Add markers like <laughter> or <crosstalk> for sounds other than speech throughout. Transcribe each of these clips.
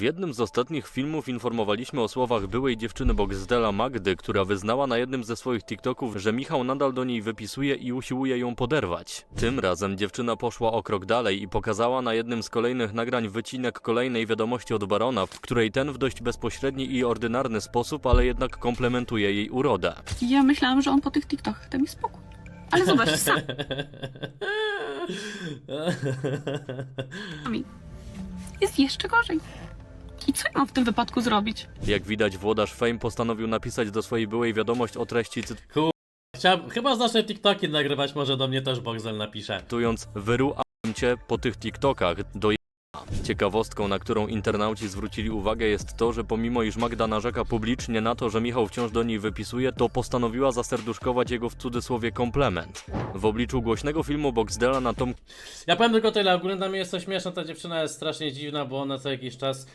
W jednym z ostatnich filmów informowaliśmy o słowach byłej dziewczyny Boxdela Magdy, która wyznała na jednym ze swoich TikToków, że Michał nadal do niej wypisuje i usiłuje ją poderwać. Tym razem dziewczyna poszła o krok dalej i pokazała na jednym z kolejnych nagrań wycinek kolejnej wiadomości od Barona, w której ten w dość bezpośredni i ordynarny sposób, ale jednak komplementuje jej urodę. Ja myślałam, że on po tych TikTokach da mi spokój. Ale zobacz <laughs> sami. Jest jeszcze gorzej. I co ja mam w tym wypadku zrobić? Jak widać, włodarz Fame postanowił napisać do swojej byłej wiadomość o treści Chciałem, chyba zacznę TikToki nagrywać, może do mnie też Boxel napisze. cytując wyrułem cię po tych TikTokach do Ciekawostką, na którą internauci zwrócili uwagę jest to, że pomimo iż Magda narzeka publicznie na to, że Michał wciąż do niej wypisuje, to postanowiła zaserduszkować jego w cudzysłowie komplement. W obliczu głośnego filmu Boxdela na Tom Ja powiem tylko tyle, ogólnie dla mnie jest to śmieszne, ta dziewczyna jest strasznie dziwna, bo ona co jakiś czas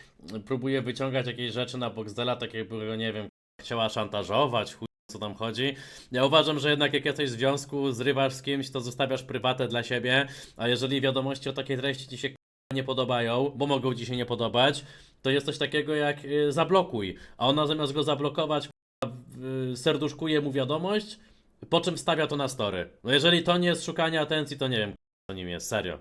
próbuje wyciągać jakieś rzeczy na Boxdela, tak jakby nie wiem, chciała szantażować, chuj co tam chodzi. Ja uważam, że jednak jak jesteś w związku, zrywasz z kimś, to zostawiasz prywatę dla siebie, a jeżeli wiadomości o takiej treści ci się nie podobają, bo mogą ci się nie podobać, to jest coś takiego jak y, zablokuj, a ona zamiast go zablokować, y, serduszkuje mu wiadomość, po czym stawia to na story. No jeżeli to nie jest szukanie atencji, to nie wiem, jest, serio.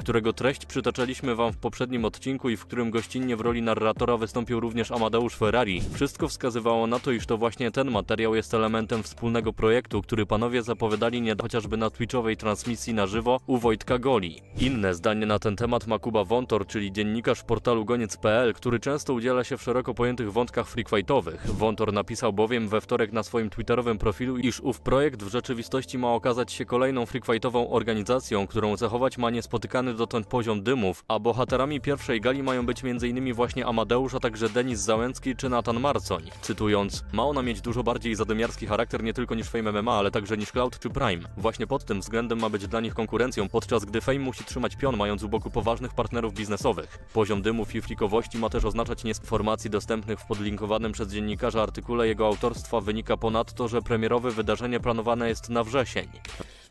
Którego treść przytaczaliśmy wam w poprzednim odcinku i w którym gościnnie w roli narratora wystąpił również Amadeusz Ferrari. Wszystko wskazywało na to, iż to właśnie ten materiał jest elementem wspólnego projektu, który panowie zapowiadali nie chociażby na twitchowej transmisji na żywo u Wojtka Goli. Inne zdanie na ten temat ma Kuba Wątor, czyli dziennikarz portalu goniec.pl, który często udziela się w szeroko pojętych wątkach freakfightowych. Wątor napisał bowiem we wtorek na swoim twitterowym profilu, iż ów projekt w rzeczywistości ma okazać się kolejną freakfightową organizacją, którą zachować ma niespotykany dotąd poziom dymów, a bohaterami pierwszej gali mają być m.in. właśnie Amadeusz, a także Denis Załęcki czy Nathan Marcoń. Cytując, ma ona mieć dużo bardziej zadymiarski charakter nie tylko niż Fame MMA, ale także niż Cloud czy Prime. Właśnie pod tym względem ma być dla nich konkurencją, podczas gdy Fame musi trzymać pion, mając u boku poważnych partnerów biznesowych. Poziom dymów i flikowości ma też oznaczać nie z informacji dostępnych w podlinkowanym przez dziennikarza artykule jego autorstwa wynika ponadto, że premierowe wydarzenie planowane jest na wrzesień.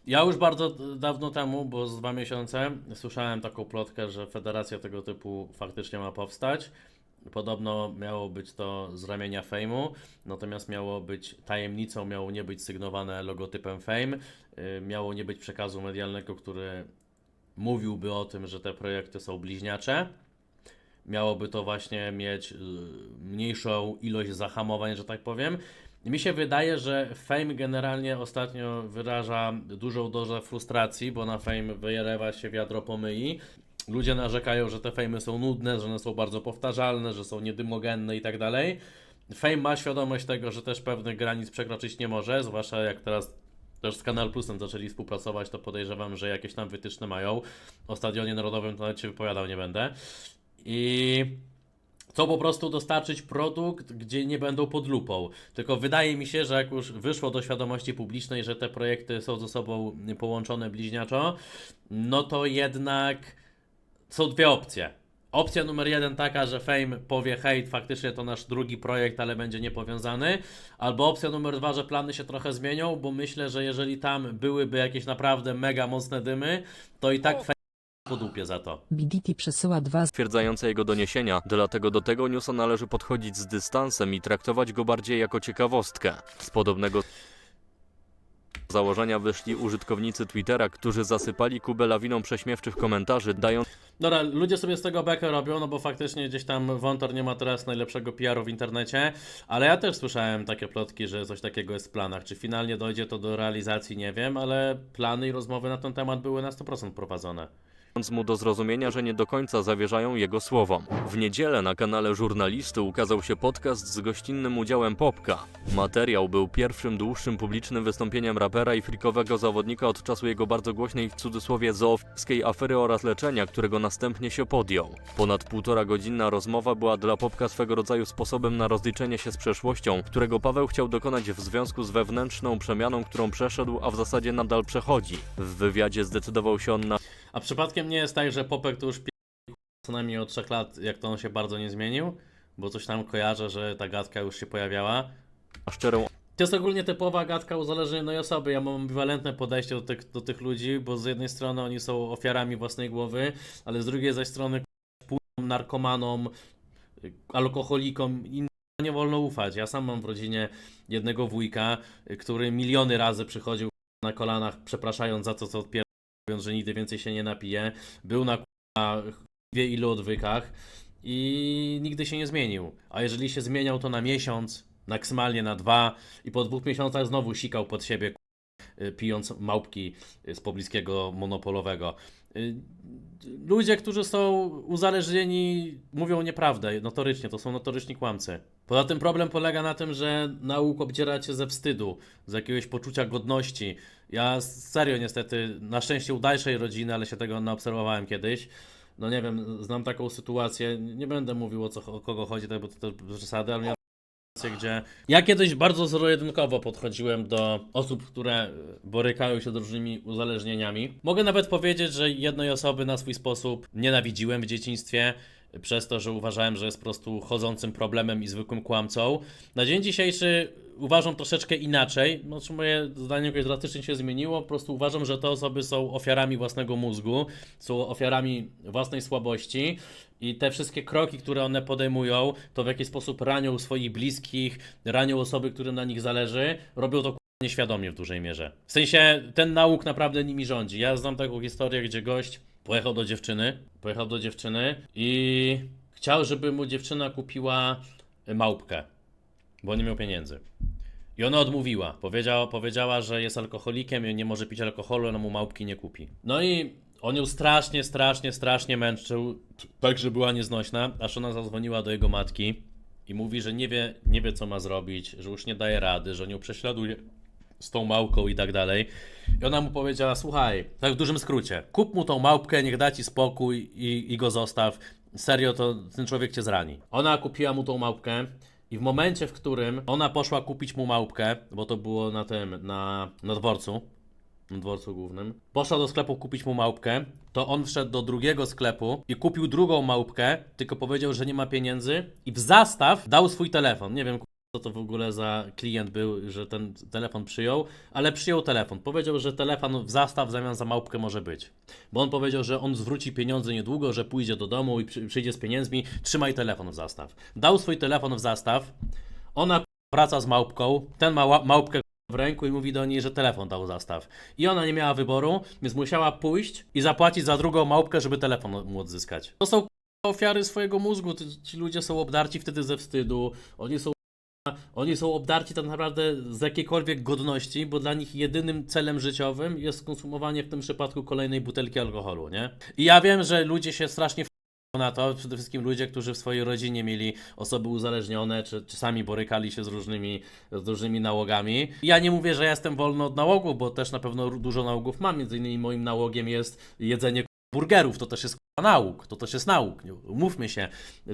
Ja już bardzo dawno temu, bo z dwa miesiące, słyszałem taką plotkę, że federacja tego typu faktycznie ma powstać. Podobno miało być to z ramienia Fame'u, natomiast miało być tajemnicą, miało nie być sygnowane logotypem Fame, y, miało nie być przekazu medialnego, który mówiłby o tym, że te projekty są bliźniacze. Miałoby to właśnie mieć y, mniejszą ilość zahamowań, że tak powiem. Mi się wydaje, że Fame generalnie ostatnio wyraża dużą dozę frustracji, bo na Fame wylewa się wiadro pomyi. Ludzie narzekają, że te Famy są nudne, że one są bardzo powtarzalne, że są niedymogenne i tak dalej. Fame ma świadomość tego, że też pewnych granic przekroczyć nie może, zwłaszcza jak teraz też z Kanal Plusem zaczęli współpracować, to podejrzewam, że jakieś tam wytyczne mają. O Stadionie Narodowym to nawet się wypowiadał nie będę. I chcą po prostu dostarczyć produkt, gdzie nie będą pod lupą. Tylko wydaje mi się, że jak już wyszło do świadomości publicznej, że te projekty są ze sobą połączone bliźniaczo, no to jednak są dwie opcje. Opcja numer jeden taka, że Fame powie hej, faktycznie to nasz drugi projekt, ale będzie niepowiązany. Albo opcja numer dwa, że plany się trochę zmienią, bo myślę, że jeżeli tam byłyby jakieś naprawdę mega mocne dymy, to i tak Fame po dupie za to. BDT przesyła dwa Stwierdzające jego doniesienia, dlatego do tego newsa należy podchodzić z dystansem i traktować go bardziej jako ciekawostkę. Z podobnego założenia wyszli użytkownicy Twittera, którzy zasypali Kubę lawiną prześmiewczych komentarzy, dając Dobra, ludzie sobie z tego bekę robią, no bo faktycznie gdzieś tam Wątor nie ma teraz najlepszego PR-u w internecie, ale ja też słyszałem takie plotki, że coś takiego jest w planach. Czy finalnie dojdzie to do realizacji, nie wiem, ale plany i rozmowy na ten temat były na 100% prowadzone. Mu do zrozumienia, że nie do końca zawierzają jego słowom. W niedzielę na kanale żurnalisty ukazał się podcast z gościnnym udziałem Popka. Materiał był pierwszym dłuższym publicznym wystąpieniem rapera i frikowego zawodnika od czasu jego bardzo głośnej w cudzysłowie zoofilskiej afery oraz leczenia, którego następnie się podjął. Ponad półtora godzinna rozmowa była dla Popka swego rodzaju sposobem na rozliczenie się z przeszłością, którego Paweł chciał dokonać w związku z wewnętrzną przemianą, którą przeszedł, a w zasadzie nadal przechodzi. W wywiadzie zdecydował się on na A przypadkiem nie jest tak, że Popek to już pi- co najmniej od 3 lat, jak to on się bardzo nie zmienił? Bo coś tam kojarzę, że ta gadka już się pojawiała. szczerą To jest ogólnie typowa gadka uzależnionej osoby. Ja mam ambiwalentne podejście do tych, do tych ludzi, bo z jednej strony oni są ofiarami własnej głowy, ale z drugiej zaś strony półną narkomanom, alkoholikom innym nie wolno ufać. Ja sam mam w rodzinie jednego wujka, który miliony razy przychodził na kolanach, przepraszając za to, co odpierdol, mówiąc, że nigdy więcej się nie napije. Był na wie ilu odwykach i nigdy się nie zmienił. A jeżeli się zmieniał, to na miesiąc, maksymalnie na dwa i po dwóch miesiącach znowu sikał pod siebie, y, pijąc małpki y, z pobliskiego monopolowego. Y, Ludzie, którzy są uzależnieni, mówią nieprawdę, notorycznie, to są notoryczni kłamcy. Poza tym problem polega na tym, że nauk obdziera cię ze wstydu, z jakiegoś poczucia godności. Ja serio niestety, na szczęście u dalszej rodziny, ale się tego naobserwowałem kiedyś. No nie wiem, znam taką sytuację, nie będę mówił o, co, o kogo chodzi, tak, bo to, to przesady, ale sytuację, gdzie ja kiedyś bardzo zero-jedynkowo podchodziłem do osób, które borykają się z różnymi uzależnieniami. Mogę nawet powiedzieć, że jednej osoby na swój sposób nienawidziłem w dzieciństwie, przez to, że uważałem, że jest po prostu chodzącym problemem i zwykłym kłamcą. Na dzień dzisiejszy uważam troszeczkę inaczej. Znaczy moje zdanie jakoś drastycznie się zmieniło. Po prostu uważam, że te osoby są ofiarami własnego mózgu, są ofiarami własnej słabości i te wszystkie kroki, które one podejmują, to w jaki sposób ranią swoich bliskich, ranią osoby, którym na nich zależy, robią to nieświadomie w dużej mierze. W sensie ten nauk naprawdę nimi rządzi. Ja znam taką historię, gdzie gość pojechał do dziewczyny, pojechał do dziewczyny i chciał, żeby mu dziewczyna kupiła małpkę, bo nie miał pieniędzy. I ona odmówiła. Powiedziała, powiedziała, że jest alkoholikiem i nie może pić alkoholu, ona mu małpki nie kupi. No i on ją strasznie, strasznie, strasznie męczył, tak, że była nieznośna, aż ona zadzwoniła do jego matki i mówi, że nie wie, nie wie co ma zrobić, że już nie daje rady, że nią prześladuje z tą małpką i tak dalej. I ona mu powiedziała, słuchaj, tak w dużym skrócie, kup mu tą małpkę, niech da ci spokój i, i go zostaw. Serio, to ten człowiek cię zrani. Ona kupiła mu tą małpkę i w momencie, w którym ona poszła kupić mu małpkę, bo to było na tym, na, na dworcu, na dworcu głównym, poszła do sklepu kupić mu małpkę, to on wszedł do drugiego sklepu i kupił drugą małpkę, tylko powiedział, że nie ma pieniędzy i w zastaw dał swój telefon. Nie wiem, co to w ogóle za klient był, że ten telefon przyjął, ale przyjął telefon. Powiedział, że telefon w zastaw w zamian za małpkę może być. Bo on powiedział, że on zwróci pieniądze niedługo, że pójdzie do domu i przy, przyjdzie z pieniędzmi, trzymaj telefon w zastaw. Dał swój telefon w zastaw, ona wraca z małpką, ten ma małpkę w ręku i mówi do niej, że telefon dał zastaw. I ona nie miała wyboru, więc musiała pójść i zapłacić za drugą małpkę, żeby telefon mu odzyskać. To są ofiary swojego mózgu. Ci ludzie są obdarci wtedy ze wstydu. Oni są oni są obdarci tak naprawdę z jakiejkolwiek godności, bo dla nich jedynym celem życiowym jest konsumowanie w tym przypadku kolejnej butelki alkoholu, nie? I ja wiem, że ludzie się strasznie na to, przede wszystkim ludzie, którzy w swojej rodzinie mieli osoby uzależnione, czy, czy sami borykali się z różnymi, z różnymi nałogami. Ja nie mówię, że jestem wolny od nałogu, bo też na pewno dużo nałogów mam, między innymi moim nałogiem jest jedzenie burgerów, to też jest nauk, to też jest nauk, umówmy się.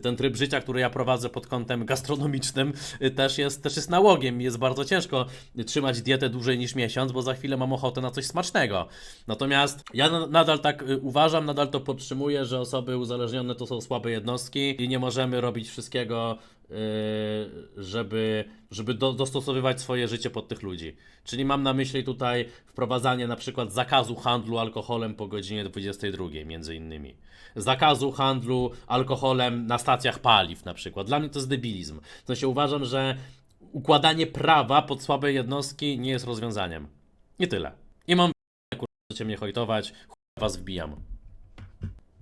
Ten tryb życia, który ja prowadzę pod kątem gastronomicznym też jest, też jest nałogiem. Jest bardzo ciężko trzymać dietę dłużej niż miesiąc, bo za chwilę mam ochotę na coś smacznego. Natomiast ja na- nadal tak y, uważam, nadal to podtrzymuję, że osoby uzależnione to są słabe jednostki i nie możemy robić wszystkiego, żeby, żeby do, dostosowywać swoje życie pod tych ludzi. Czyli mam na myśli tutaj wprowadzanie na przykład zakazu handlu alkoholem po godzinie 22 między innymi. Zakazu handlu alkoholem na stacjach paliw na przykład. Dla mnie to jest debilizm. W sensie uważam, że układanie prawa pod słabe jednostki nie jest rozwiązaniem. I tyle. I mam <laughs> chcecie mnie hojtować, was wbijam.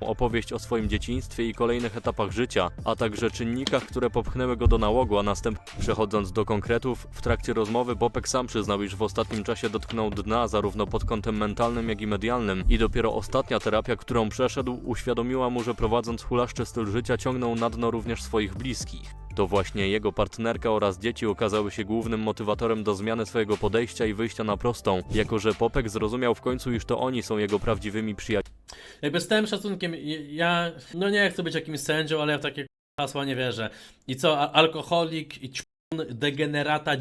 Opowieść o swoim dzieciństwie i kolejnych etapach życia, a także czynnikach, które popchnęły go do nałogu, a następnie przechodząc do konkretów, w trakcie rozmowy Bopek sam przyznał, iż w ostatnim czasie dotknął dna zarówno pod kątem mentalnym, jak i medialnym i dopiero ostatnia terapia, którą przeszedł, uświadomiła mu, że prowadząc hulaszczy styl życia ciągnął na dno również swoich bliskich. To właśnie jego partnerka oraz dzieci okazały się głównym motywatorem do zmiany swojego podejścia i wyjścia na prostą, jako że Popek zrozumiał w końcu, iż to oni są jego prawdziwymi przyjaciółmi. Jakby z całym szacunkiem, ja no nie chcę być jakimś sędzią, ale w takie hasła nie wierzę. I co, alkoholik i ćpun, degenerata,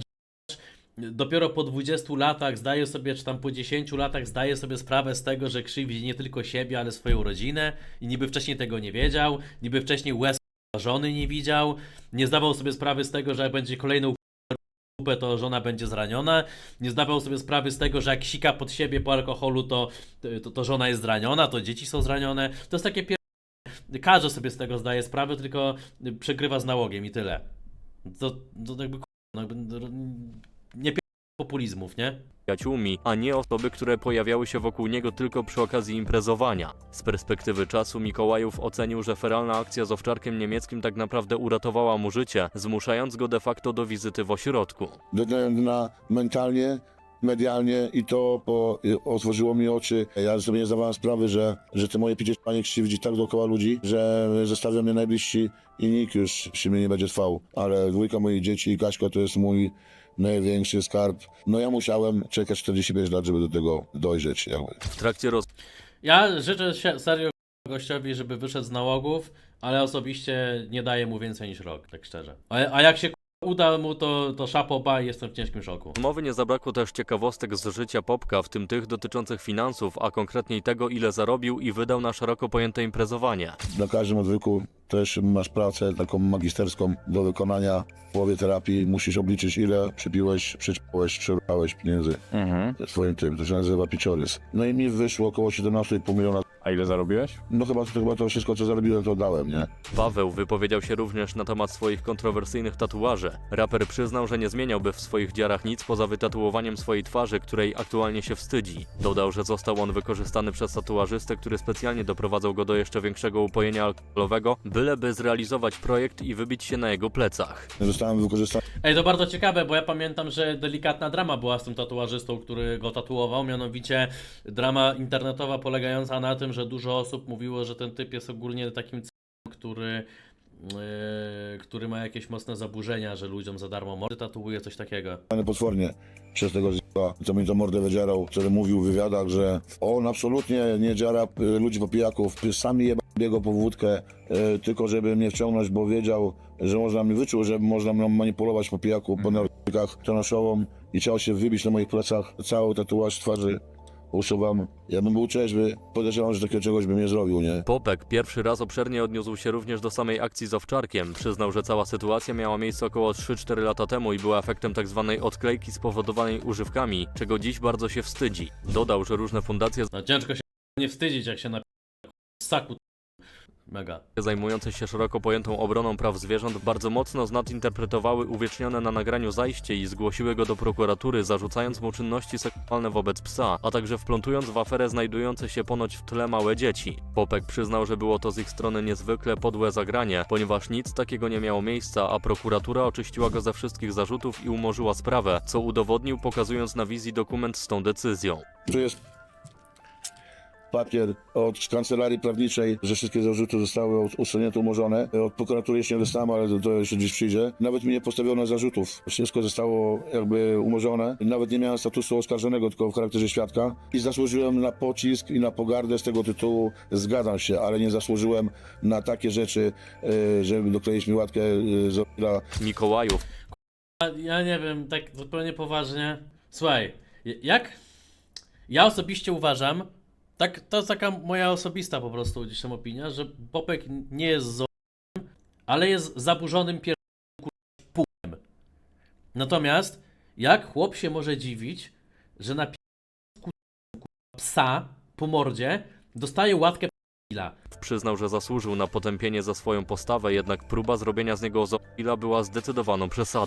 dopiero po 20 latach zdaje sobie, czy tam po 10 latach zdaje sobie sprawę z tego, że krzywdzi nie tylko siebie, ale swoją rodzinę i niby wcześniej tego nie wiedział, niby wcześniej łez żony nie widział, nie zdawał sobie sprawy z tego, że jak będzie kolejną kupę, to żona będzie zraniona. Nie zdawał sobie sprawy z tego, że jak sika pod siebie po alkoholu, to, to, to żona jest zraniona, to dzieci są zranione. To jest takie pier... każdy sobie z tego zdaje sprawę, tylko przegrywa z nałogiem i tyle. To, to jakby, no jakby nie populizmów, nie? Przyjaciółmi, a nie osoby, które pojawiały się wokół niego tylko przy okazji imprezowania. Z perspektywy czasu Mikołajów ocenił, że feralna akcja z owczarkiem niemieckim tak naprawdę uratowała mu życie, zmuszając go de facto do wizyty w ośrodku. Względu na mentalnie, medialnie i to po, y, otworzyło mi oczy. Ja sobie nie zdawałem sprawy, że, że te moje picie panie krzywdzi tak dookoła ludzi, że zostawią mnie najbliżsi i nikt już się mnie nie będzie trwał. Ale dwójka moich dzieci i Kaśka to jest mój największy skarb. No ja musiałem czekać 45 lat, żeby do tego dojrzeć. Jakby. W trakcie roz Ja życzę się serio gościowi, żeby wyszedł z nałogów, ale osobiście nie daję mu więcej niż rok, tak szczerze. A, a jak się uda mu, to, to szapoba i jestem w ciężkim szoku. Mowy nie zabrakło też ciekawostek z życia Popka, w tym tych dotyczących finansów, a konkretniej tego, ile zarobił i wydał na szeroko pojęte imprezowanie. Na każdym odwyku też masz pracę taką magisterską do wykonania. W połowie terapii musisz obliczyć, ile przypiłeś, przyćpałeś, przebrałeś pieniędzy swoim tym. To się nazywa piciorys. No i mi wyszło około 17,5 miliona. A ile zarobiłeś? No chyba, chyba to wszystko, co zarobiłem, to dałem, nie? Paweł wypowiedział się również na temat swoich kontrowersyjnych tatuaży. Raper przyznał, że nie zmieniałby w swoich dziarach nic poza wytatuowaniem swojej twarzy, której aktualnie się wstydzi. Dodał, że został on wykorzystany przez tatuażystę, który specjalnie doprowadzał go do jeszcze większego upojenia alkoholowego, byleby zrealizować projekt i wybić się na jego plecach. Zostałem wykorzystany Ej, to bardzo ciekawe, bo ja pamiętam, że delikatna drama była z tym tatuażystą, który go tatuował, mianowicie drama internetowa polegająca na tym, że dużo osób mówiło, że ten typ jest ogólnie takim c***em, który, yy, który ma jakieś mocne zaburzenia, że ludziom za darmo mordy tatuuje, coś takiego. potwornie przez tego z***a, co mi to mordę wydzierał, który mówił w wywiadach, że on absolutnie nie dziara y, ludzi po pijaków, sami jeba biegł po wódkę, y, tylko żeby mnie wciągnąć, bo wiedział, że można mi wyczuł, że można mną manipulować po pijaku, po narkotykach, to naszową i chciał się wybić na moich plecach cały tatuaż twarzy. Usuwam. Ja bym był trzeźwy, podejrzewam, że takiego czegoś bym nie zrobił, nie? Popek pierwszy raz obszernie odniósł się również do samej akcji z owczarkiem. Przyznał, że cała sytuacja miała miejsce około 3-4 lata temu i była efektem tzw. odklejki spowodowanej używkami, czego dziś bardzo się wstydzi. Dodał, że różne fundacje No ciężko się nie wstydzić, jak się na saku mega. zajmujące się szeroko pojętą obroną praw zwierząt bardzo mocno znadinterpretowały uwiecznione na nagraniu zajście i zgłosiły go do prokuratury, zarzucając mu czynności seksualne wobec psa, a także wplątując w aferę znajdujące się ponoć w tle małe dzieci. Popek przyznał, że było to z ich strony niezwykle podłe zagranie, ponieważ nic takiego nie miało miejsca, a prokuratura oczyściła go ze wszystkich zarzutów i umorzyła sprawę, co udowodnił pokazując na wizji dokument z tą decyzją. Tu jest papier od kancelarii prawniczej, że wszystkie zarzuty zostały usunięte, umorzone. Od prokuratury jeszcze nie dostałem, ale to, to jeszcze gdzieś przyjdzie. Nawet mi nie postawiono zarzutów. Wszystko zostało jakby umorzone. Nawet nie miałem statusu oskarżonego, tylko w charakterze świadka. I zasłużyłem na pocisk i na pogardę z tego tytułu. Zgadzam się, ale nie zasłużyłem na takie rzeczy, e, żeby dokleić mi łatkę e, z. Mikołajów Ja, nie wiem, tak zupełnie poważnie. Słuchaj, jak ja osobiście uważam, tak, to jest taka moja osobista po prostu gdzieś tam opinia, że Popek nie jest zoologiem, ale jest zaburzonym pierdolnym. Natomiast jak chłop się może dziwić, że na psa po mordzie dostaje łatkę p***ila. przyznał, że zasłużył na potępienie za swoją postawę, jednak próba zrobienia z niego zoofila była zdecydowaną przesadą.